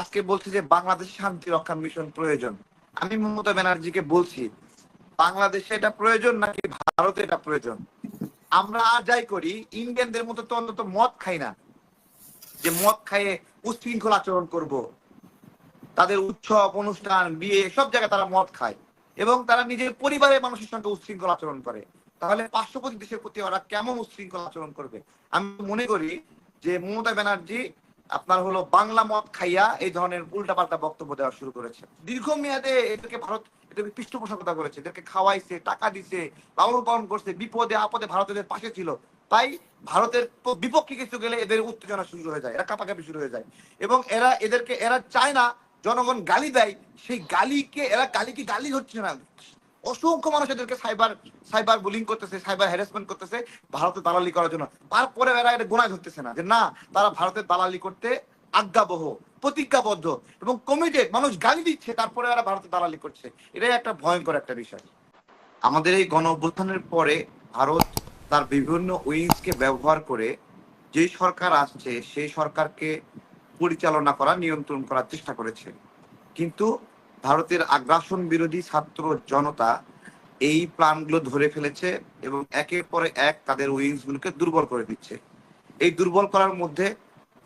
আজকে বলছে যে বাংলাদেশে শান্তি রক্ষা মিশন প্রয়োজন। আমি মমতা ব্যানার্জিকে বলছি, বাংলাদেশে এটা প্রয়োজন নাকি ভারতে এটা প্রয়োজন? আমরা আর যাই করি ইন্ডিয়ানদের মতো তো অন্তত মদ খাই না। যে মদ খাইয়ে উচ্ছৃঙ্খল আচরণ করব। তাদের উৎসব, অনুষ্ঠান, বিয়ে, সব জায়গায় তারা মদ খায়। এবং তারা নিজের পরিবারের মানুষের সঙ্গে উচ্ছৃঙ্খল আচরণ করে। তাহলে পার্শ্ববর্তী দেশের প্রতি ওরা কেমন উচ্ছৃঙ্খল আচরণ করবে? আমি মনে করি যে মমতা ব্যানার্জি আপনার হলো বাংলা মদ খাইয়া এই ধরনের উল্টাপাল্টা বক্তব্য দেওয়া শুরু করেছে। দীর্ঘমেয়াদে এদেরকে ভারত, এদেরকে পৃষ্ঠপোষকতা করেছে, এদেরকে খাওয়াইছে, টাকা দিছে লালন পালন করছে, বিপদে আপদে ভারত এদের পাশে ছিল। তাই ভারতের বিপক্ষে কিছু গেলে এদের উত্তেজনা শুরু হয়ে যায়, এরা কাপাকাপি শুরু হয়ে যায়। এবং এরা, এদেরকে, এরা চায় না, জনগণ গালি দেয়, সেই গালিকে, এরা গালি কি গালি হচ্ছে না। অসংখ্য মানুষ এদেরকে সাইবার সাইবার বুলিং করতেছে, সাইবার হ্যারাসমেন্ট করতেছে, ভারতে দালালি করার জন্য। তারপরে এরা এটা গোনা ধরতেছে না। যে না, তারা ভারতের দালালি করতে আজ্ঞাবহ, প্রতিজ্ঞাবদ্ধ এবং কমিটেড মানুষ গালি দিচ্ছে, তারপরে এরা ভারতে দালালি করছে। এটাই একটা ভয়ঙ্কর একটা বিষয়। আমাদের এই গণ অভ্যুত্থানের পরে ভারত তার বিভিন্ন উইংসকে ব্যবহার করে যে সরকার আসছে, সেই সরকারকে পরিচালনা করা, নিয়ন্ত্রণ করার চেষ্টা করেছে। কিন্তু ভারতের আগ্রাসন বিরোধী ছাত্র জনতা এই প্ল্যানগুলো ধরে ফেলেছে এবং একের পরে এক তাদের উইংস গুলোকে দুর্বল করে দিচ্ছে। এই দুর্বল করার মধ্যে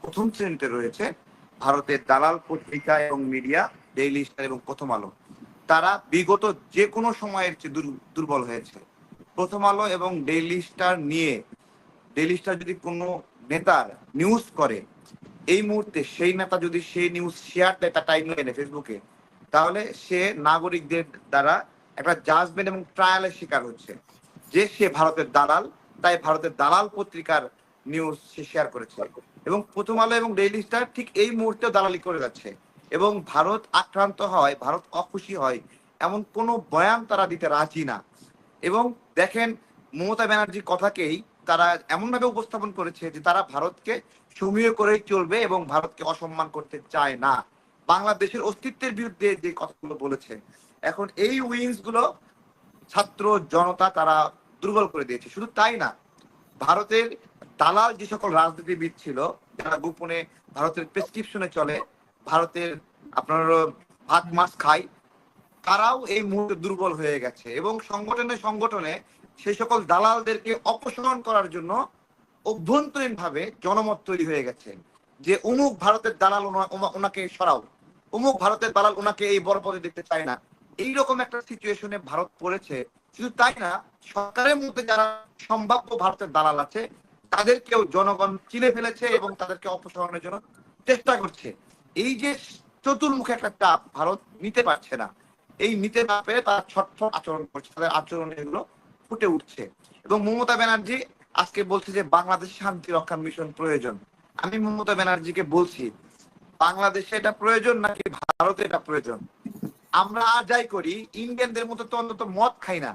প্রথম শ্রেণীতে রয়েছে ভারতের দালাল পত্রিকা এবং মিডিয়া, ডেইলি স্টার এবং প্রথম আলো। তারা বিগত যে কোনো সময়ের চেয়ে দুর- দুর্বল হয়েছে। প্রথম আলো এবং ডেইলি স্টার নিয়ে, ডেইলি স্টার যদি কোনো নেতার নিউজ করে, এই মুহূর্তে সেই নেতা যদি সেই নিউজ শেয়ার দেয় তার টাইম লাইনে ফেসবুকে তাহলে সে নাগরিকদের দ্বারা একটা জাজমেন্ট এবং ট্রায়ালের শিকার হচ্ছে। যে সে ভারতের দালাল, তাই ভারতের দালাল পত্রিকার নিউজ সে শেয়ার করেছে। এবং প্রথম আলো এবং ডেইলি স্টার ঠিক এই মুহূর্তে দালালি করে যাচ্ছে। এবং ভারত আক্রান্ত হয়, ভারত অখুশি হয়, এমন কোনো বয়ান তারা দিতে রাজি না। এবং দেখেন, মমতা ব্যানার্জির কথাকেই তারা এমনভাবে উপস্থাপন করেছে যে তারা ভারতকে সমীহ করেই চলবে এবং ভারতকে অসম্মান করতে চায় না। বাংলাদেশের অস্তিত্বের বিরুদ্ধে যে কথাগুলো বলেছে এখন এই উইংসগুলো ছাত্র জনতা তারা দুর্বল করে দিয়েছে। শুধু তাই না, ভারতের দালাল যে সকল রাজনীতিবিদ ছিল, যারা গোপনে ভারতের প্রেসক্রিপশনে চলে, ভারতের আপনার ভাত, মাছ খায়, তারাও এই মুহূর্তে দুর্বল হয়ে গেছে এবং সংগঠনে সংগঠনে সেই সকল দালালদেরকে অপসারণ করার জন্য অভ্যন্তরীণ ভাবে জনমত তৈরি হয়ে গেছে যে, অমুক ভারতের দালাল ওনা- ওনা- ওনাকে সরাও। অমুক ভারতের দালাল ওনাকে এই বড় পদে দেখতে চায় না। এইরকম একটা সিচুয়েশনে ভারত পড়েছে। শুধু তাই না, সরকারের মধ্যে যারা সম্ভাব্য ভারতের দালাল আছে, তাদেরকেও জনগণ চিনে ফেলেছে এবং তাদেরকে অপসারণের জন্য চেষ্টা করছে। এই যে চতুর্মুখী একটা চাপ ভারত নিতে পারছে না, এই নিতে না পেরে তারা ছটফট আচরণ করছে। তাদের আচরণ এগুলো ফুটে উঠছে। এবং মমতা ব্যানার্জি আজকে বলছে যে, বাংলাদেশ শান্তি রক্ষা মিশন প্রয়োজন। আমি মমতা ব্যানার্জিকে বলছি বাংলাদেশে এটা প্রয়োজন নাকি ভারতে এটা প্রয়োজন? আমরা আর যাই করি ইন্ডিয়ানদের মতো তো অন্তত মদ খাই না।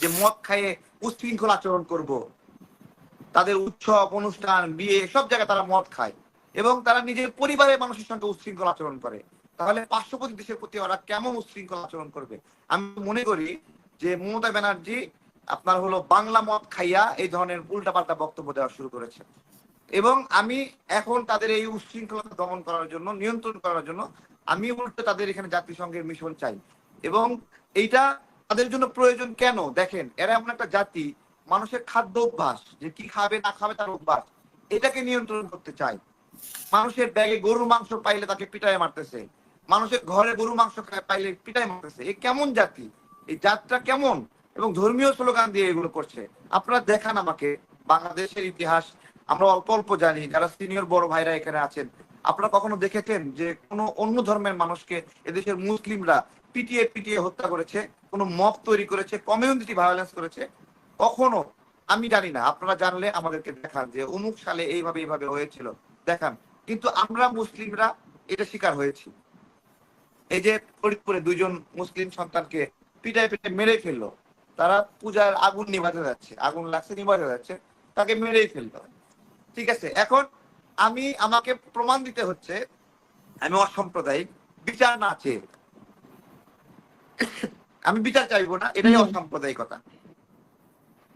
যে মদ খাইয়ে উচ্ছৃঙ্খল আচরণ করব। তাদের উৎসব, অনুষ্ঠান, বিয়ে, সব জায়গায় তারা মদ খায়। এবং তারা নিজের পরিবারের মানুষের সঙ্গে উচ্ছৃঙ্খল আচরণ করে। তাহলে পার্শ্ববর্তী দেশের প্রতি ওরা কেমন উচ্ছৃঙ্খল আচরণ করবে? আমি মনে করি যে মমতা ব্যানার্জি আপনার হলো বাংলা মদ খাইয়া এই ধরনের উল্টাপাল্টা বক্তব্য দেওয়া শুরু করেছে এবং আমি এখন তাদের এই উচ্ছৃঙ্খলতা দমন করার জন্য, নিয়ন্ত্রণ করার জন্য আমি উল্টো তাদের এখানে জাতিসংঘের মিশন চাই। এবং এইটা তাদের জন্য প্রয়োজন কেন? দেখেন, এরা এমন একটা জাতি, মানুষের খাদ্য অভ্যাস, যে কি খাবে, না খাবে তার অভ্যাস, এটাকে নিয়ন্ত্রণ করতে চায়। মানুষের ব্যাগে গরুর মাংস পাইলে তাকে পিটায় মারতেছে। মানুষের ঘরে গরু মাংস পাইলে পিটায় মারতেছে। এ কেমন জাতি? এই জাতটা কেমন? এবং ধর্মীয় স্লোগান দিয়ে এগুলো করছে। আপনারা দেখান আমাকে বাংলাদেশের ইতিহাস আমরা অল্প অল্প জানি যারা সিনিয়র বড় ভাইরা এখানে আছেন। আপনারা কখনো দেখেছেন যে কোনো অন্য ধর্মের মানুষকে এদেশের মুসলিমরা পিটিয়ে পিটিয়ে হত্যা করেছে, কোনো মব তৈরি করেছে কমিউনিটি ভায়োলেন্স করেছে? কখনো? আমি জানি না। আপনারা জানলে আমাদেরকে দেখান যে অমুক সালে এইভাবে এইভাবে হয়েছিল। দেখান। কিন্তু আমরা মুসলিমরা এটা শিকার হয়েছি। এই যে ফরিদপুরে দুইজন মুসলিম সন্তানকে পিটায় পিটায় মেরে ফেলল। তারা পূজার আগুন নিভাতে যাচ্ছে, আগুন লাগছে, নিভাতে যাচ্ছে, তাকে মেরেই ফেলল। ঠিক আছে এখন আমি আমাকে প্রমাণ দিতে হচ্ছে আমি অসাম্প্রদায়িক বিচার না চেয়ে। আমি বিচার চাইব না এটাই অসাম্প্রদায়িকতা।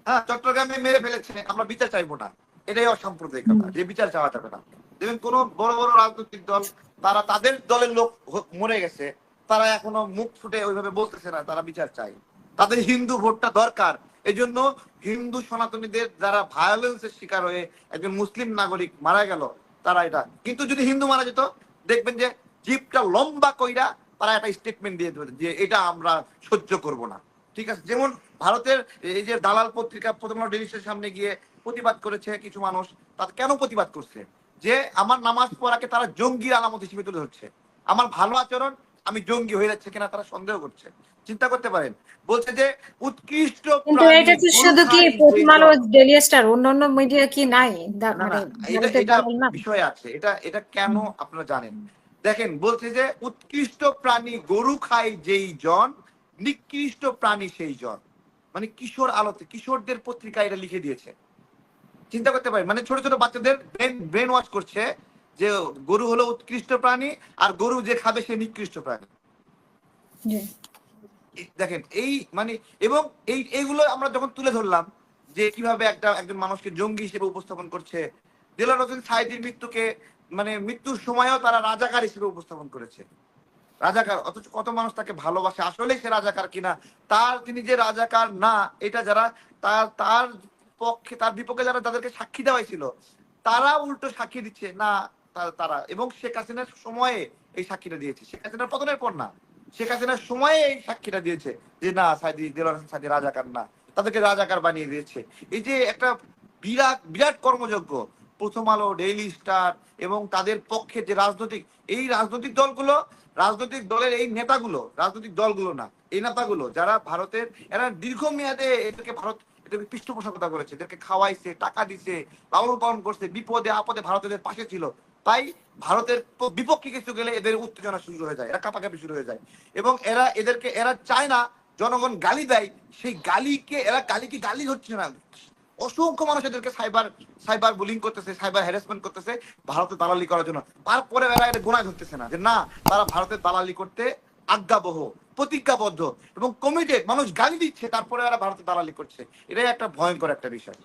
হ্যাঁ চট্টগ্রামে মেরে ফেলেছে আমরা বিচার চাইব না এটাই অসাম্প্রদায়িকতা যে বিচার চাওয়া যাবে না। দেখবেন কোন বড় বড় রাজনৈতিক দল তারা তাদের দলের লোক মরে গেছে তারা এখনও মুখ ফুটে ওইভাবে বলতেছে না তারা বিচার চাই তাদের হিন্দু ভোটটা দরকার এজন্য হিন্দু সনাতনীদের যারা ভায়োলেন্সের শিকার হয়ে একজন মুসলিম নাগরিক মারা গেল, তারা এটা কিন্তু যদি হিন্দু মারা যেত, দেখবেন যে জিপটা লম্বা কইরা তারা একটা স্টেটমেন্ট দিয়ে দেবে যে এটা আমরা সহ্য করব না। ঠিক আছে? যেমন ভারতের এই যে দালাল পত্রিকা প্রথম ডেলিসের সামনে গিয়ে প্রতিবাদ করেছে কিছু মানুষ, তার কেন প্রতিবাদ করছে? যে আমার নামাজ পড়াকে তারা জঙ্গির আলামত হিসেবে তুলে ধরছে। আমার ভালো আচরণ আমি জঙ্গি হয়ে যাচ্ছে কিনা তারা সন্দেহ করছে। চিন্তা করতে পারেন। বলছে যে উৎকৃষ্ট কিন্তু প্রাণী, এটা কি শুধু কি জন। ডেলি স্টার অন্যান্য মিডিয়া কি নাই? মানে এটা বিষয় আছে। এটা এটা কেন আপনারা জানেন? দেখেন বলছে যে উৎকৃষ্ট প্রাণী গরু খায় যেই জন নিকৃষ্ট প্রাণী সেই জন। মানে কিশোর আলোতে কিশোরদের পত্রিকা এটা লিখে দিয়েছে। চিন্তা করতে পারেন। মানে ছোট ছোট বাচ্চাদের ব্রেন ওয়াশ করছে। যে গরু হলো উৎকৃষ্ট প্রাণী আর গরু যে খাবে সে নিকৃষ্ট প্রাণী। দেখেন এই মানে এবং এই এইগুলো আমরা যখন তুলে ধরলাম যে কীভাবে একটা একজন মানুষকে জঙ্গি হিসেবে উপস্থাপন করছে দিলার হোসেন সাইদির মৃত্যুকে মানে মৃত্যুর সময়ও তারা রাজাকার হিসেবে উপস্থাপন করেছে। রাজাকার অথচ কত মানুষ তাকে ভালোবাসে আসলে সে রাজাকার কিনা তার তিনি যে রাজাকার না এটা যারা তার তার পক্ষে তার বিপক্ষে যারা তাদেরকে সাক্ষী দেওয়াই ছিল তারা উল্টো সাক্ষী দিচ্ছে না তারা। এবং শেখ হাসিনার সময়ে এই সাক্ষীটা দিয়েছে। শেখ হাসিনার পতনের পর না শেখ হাসিনার সময়ে এই সাক্ষীটা দিয়েছে যে, না, সাইদি দিলার হোসেন সাইদি রাজাকার না। তাদেরকে রাজাকার বানিয়ে দিয়েছে। এই যে একটা বিরাট বিরাট কর্মযজ্ঞ, প্রথম আলো ডেইলি স্টার এবং তাদের পক্ষে যে রাজনৈতিক, এই রাজনৈতিক দলগুলো, রাজনৈতিক দলের এই নেতাগুলো, রাজনৈতিক দলগুলো না, এই নেতাগুলো, যারা ভারতের, এরা দীর্ঘমেয়াদে এদেরকে ভারত, এদেরকে পৃষ্ঠপোষকতা করেছে। এদেরকে খাওয়াইছে, টাকা দিছে, লালন পালন করছে, বিপদে, আপদে ভারত এদের পাশে ছিল। তাই ভারতের বিপক্ষে কিছু গেলে এদের উত্তেজনা শুরু হয়ে যায়, এরা কাপাকাপি শুরু হয়ে যায়। এবং এরা, এদেরকে, এরা চায় না জনগণ গালি দেয়, সেই গালিকে, এরা গালিকে গালি হচ্ছে না। অসংখ্য মানুষ এদেরকে সাইবার সাইবার বুলিং করতেছে, সাইবার হ্যারাসমেন্ট করতেছে ভারতে দালালি করার জন্য। তারপরে এরা এটা গোনা ধরতেছে না, যে না, তারা ভারতের দালালি করতে আজ্ঞাবহ, প্রতিজ্ঞাবদ্ধ এবং কমিটেড মানুষ গালি দিচ্ছে, তারপরে এরা ভারতে দালালি করছে। এটাই একটা ভয়ঙ্কর একটা বিষয়।